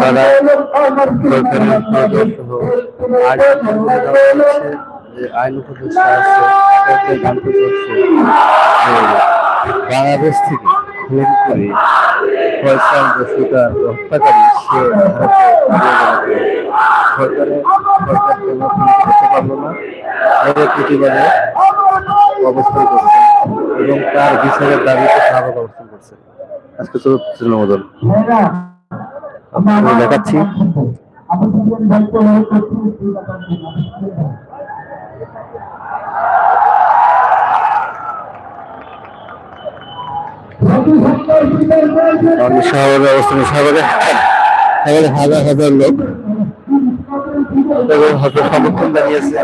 তারা যে আইন উপদেষ্টা আছে তাদেরকে জানতে চাচ্ছে বাংলাদেশ থেকে খুন করে ফয়সাল হত্যাকারী সে ভারতে সরকারের সরকার কোনো করতে পারল না। এর প্রতিবাদে অবস্থান করছে এবং তার বিচারের দাবিতে স্বাভাবিক অবস্থান করছে। আজকে চতুর্থ অনুমোদন আমি দেখাচ্ছি। আমি শহরে অবস্থান শহরে শহরে হাজার হাজার লোক। এবং হয়তো সমর্থন জানিয়েছে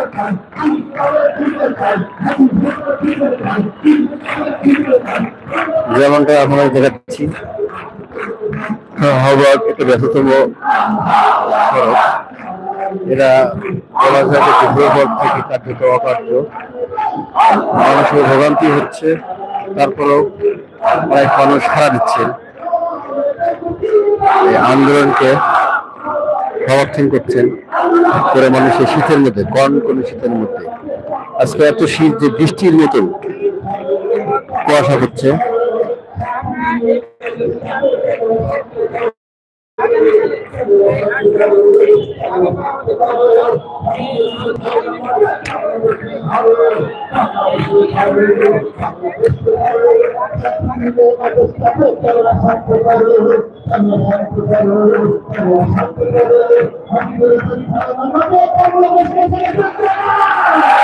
যেমনটা আমরা দেখাচ্ছি হবাক একটা ব্যস্ততম এরা বলা যে ভূগর্ভ থেকে কার্যত অকার্য। মানুষের ভোগান্তি হচ্ছে, তারপরেও অনেক মানুষ সারা দিচ্ছেন এই আন্দোলনকে সমর্থন করছেন করে মানুষের শীতের মধ্যে কন কোন শীতের মধ্যে। আজকে এত শীত যে বৃষ্টির মতন কুয়াশা হচ্ছে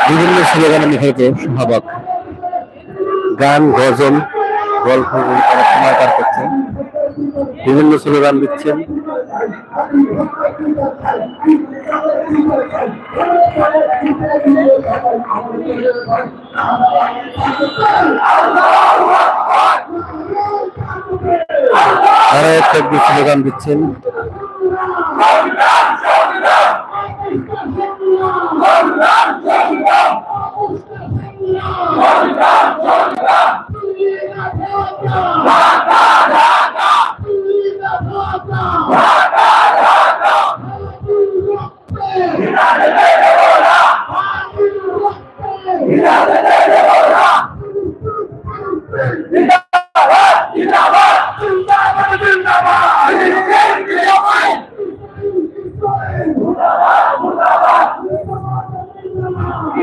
বিভিন্ন স্লোগানে মুখরিত শাহবাগ। গান গজল গল্প তারা সময় পার করছেন বিভিন্ন স্লোগান দিচ্ছেন। তারা একটা স্লোগান দিচ্ছেন।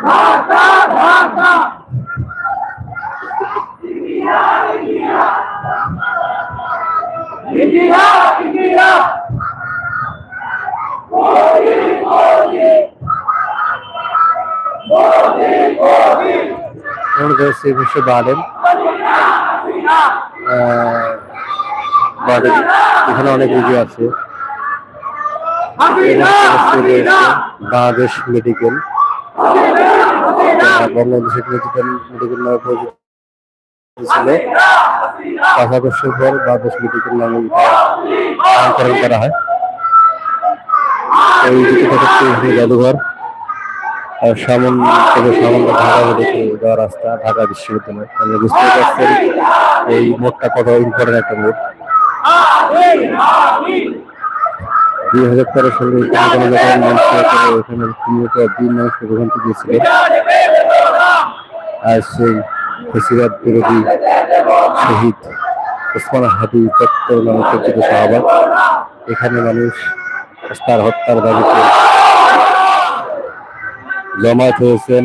স্লোগান দিচ্ছেন আমাদের সেই বসে বাড়েন বাড়েন এখানে অনেক রুগী আছে বাংলাদেশ মেডিকেল নামে করা হয়। এই জাদুঘর, আর সামন থেকে সামান্য ঢাকা যাওয়ার রাস্তা ঢাকা বিশ্ববিদ্যালয়। বুঝতে পারছেন এই মোড়টা কত ইম্পর্টেন্ট একটা মোড়। দুই হাজার তেরো সালে নিয়মিত দিন মানুষকে দিয়েছিল। আর সেই ফেসিবাদ বিরোধী শহীদ ওসমান হাদি চত্বর এখানে মানুষ তার হত্যার দাবিতে জমায়েত হয়েছেন।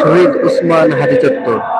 শহীদ উসমান হাদি চত্বর।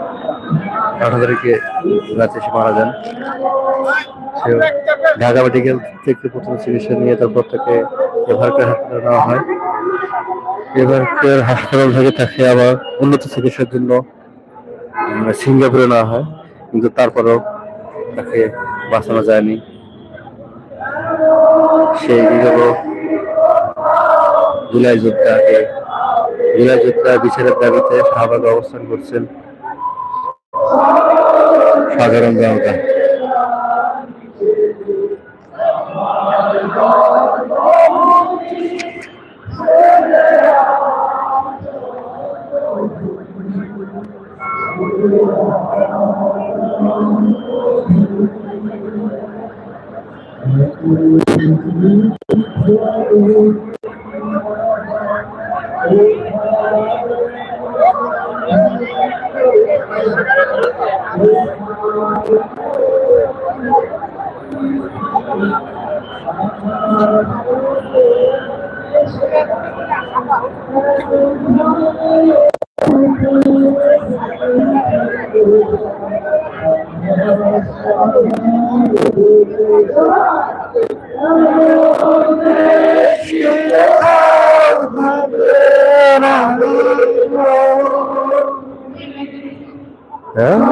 আঠারো তারিখে রাতে সে মারা যান। সে ঢাকা মেডিকেল থেকে প্রথম চিকিৎসা নিয়ে তারপর তাকে এভারকের হাসপাতালে নেওয়া হয়। এভারকের হাসপাতাল থেকে তাকে আবার উন্নত চিকিৎসার জন্য সিঙ্গাপুরে নেওয়া হয়। কিন্তু তারপরেও তাকে বাঁচানো যায়নি। সেই বিগত জুলাই যোদ্ধাকে জুলাই যোদ্ধা বিচারের দাবিতে শাহবাগে অবস্থান করছেন। সাধারণ জনতা Yeah.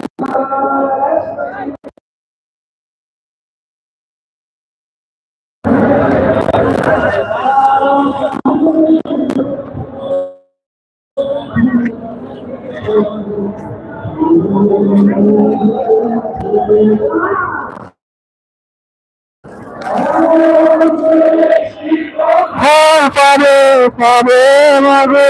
হ্যাঁ পাবে পাবে মাগো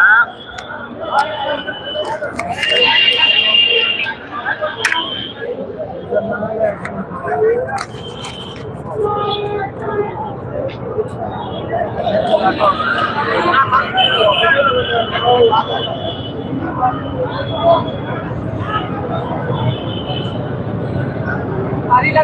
Ari, la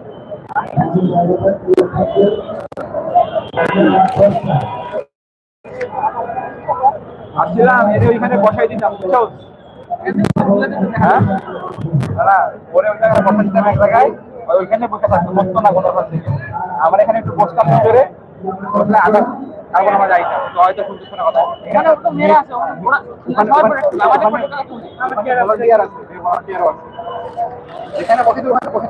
আসছিলাম এর ওইখানে বসাই দিতাম বুঝছ হ্যাঁ ওরে ওই জায়গায় বসাই দিতাম এক জায়গায় ওইখানে বসে থাকতো বসতো না কোনো ওখান থেকে আমার এখানে একটু বসতাম ভিতরে বসলে আগে আর কোনো আমার যাইতাম তো হয়তো শুনতে শোনা কথা এখানে তো মেয়েরা আছে এখানে কত দূর কত